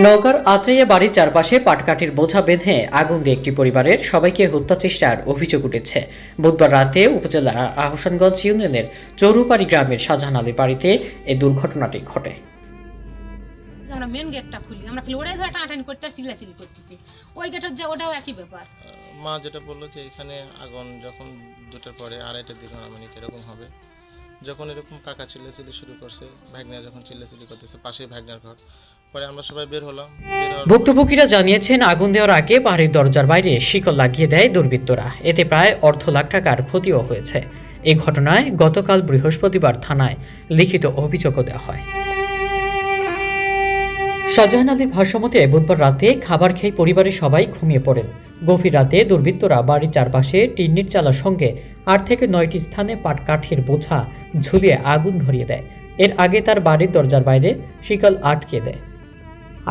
নওগাঁর আত্রাইয়া বাড়ির চারপাশে পাটকাঠির বোঝা বেঁধে আগুন দিয়ে একটি পরিবারের সবাইকে হত্যা চেষ্টার অভিযোগ উঠেছে। বুধবার রাতে উপজেলার আহসানগঞ্জ ইউনিয়নের চৌরুপাড়ি গ্রামের শাহজাহান আলী বাড়িতে এই দুর্ঘটনাটি ঘটে। আমরা মেন গেটটা খুলি। আমরা খুলি ওটাই ধরে টানাটানি করতে চিল্লাচিল্লি করতেছি। ওই গেটের যে ওটাও একই ব্যাপার। মা যেটা বলল যে এখানে আগুন যখন দুটোর পরে আড়াইটার দিকে মানে এরকম হবে। যখন এরকম কাকা চিল্লাচিল্লি শুরু করছে, ভাগনা যখন চিল্লাচিল্লি করতেছে, পাশেই ভাগনার ঘর। পরে আমরা সবাই বের হলাম ভুক্তভোগীরা জানিয়েছেন, আগুন দেওয়ার আগে বাড়ির দরজার বাইরে শিকল লাগিয়ে দেয় দুর্বৃত্তরা। এতে প্রায় অর্ধ লাখ টাকার ক্ষতিও হয়েছে। এই ঘটনায় গতকাল বৃহস্পতিবার থানায় লিখিত অভিযোগও দেওয়া হয়। শাহজাহান আলীর ভাষ্যমতে, বুধবার রাতে খাবার খেয়ে পরিবারের সবাই ঘুমিয়ে পড়েন। গভীর রাতে দুর্বৃত্তরা বাড়ির চারপাশে টিন্নির চালার সঙ্গে আট থেকে নয়টি স্থানে পাটকাঠির বোঝা ঝুলিয়ে আগুন ধরিয়ে দেয়। এর আগে তার বাড়ির দরজার বাইরে শিকল আটকে দেয়।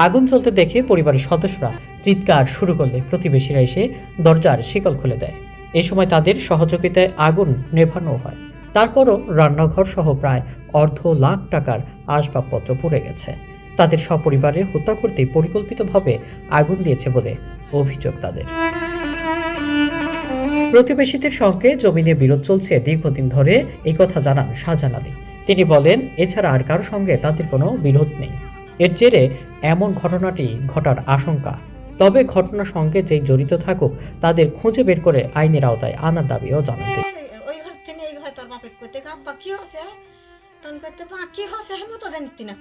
আগুন চলতে দেখে পরিবারের সদস্যরা চিৎকার শুরু করলে প্রতিবেশীরা এসে দরজার শিকল খুলে দেয়। এ সময় তাদের সহযোগিতায় আগুন নেভানো হয়। তারপরও রান্নাঘর সহ প্রায় অর্ধ লাখ টাকার আসবাবপত্র পুড়ে গেছে। তাদের সপরিবারে হত্যা করতে পরিকল্পিতভাবে আগুন দিয়েছে বলে অভিযোগ তাদের। প্রতিবেশীদের সঙ্গে জমি নিয়ে বিরোধ চলছে দীর্ঘদিন ধরে, এই কথা জানান শাহজাহান আলী। তিনি বলেন, এছাড়া আর কারোর সঙ্গে তাদের কোনো বিরোধ নেই। এর জেরে এমন ঘটনাটি ঘটার আশঙ্কা। তবে ঘটনার সঙ্গে যে জড়িত থাকুক, তাদের খুঁজে বের করে আইনের আওতায় আনার দাবিও জানান তিনি। তখন মা কি হচ্ছে তো জানিতি না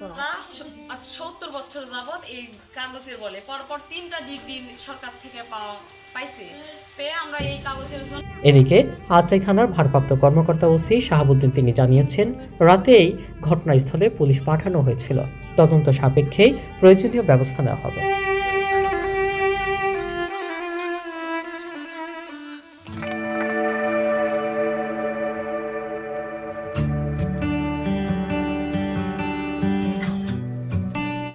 সত্তর বছর যাবৎ এই কাগজের বলে পরপর তিনটা ডিগ্রি সরকার থেকে পাওয়া পাইছে। পেয়ে আমরা এই কাগজের জন্য এদিকে আত্রাই থানার ভারপ্রাপ্ত কর্মকর্তা ওসি শাহাবুদ্দিন তিনি জানিয়েছেন রাতেই ঘটনাস্থলে পুলিশ পাঠানো হয়েছিল। তদন্ত সাপেক্ষেই প্রয়োজনীয় ব্যবস্থা নেওয়া হবে।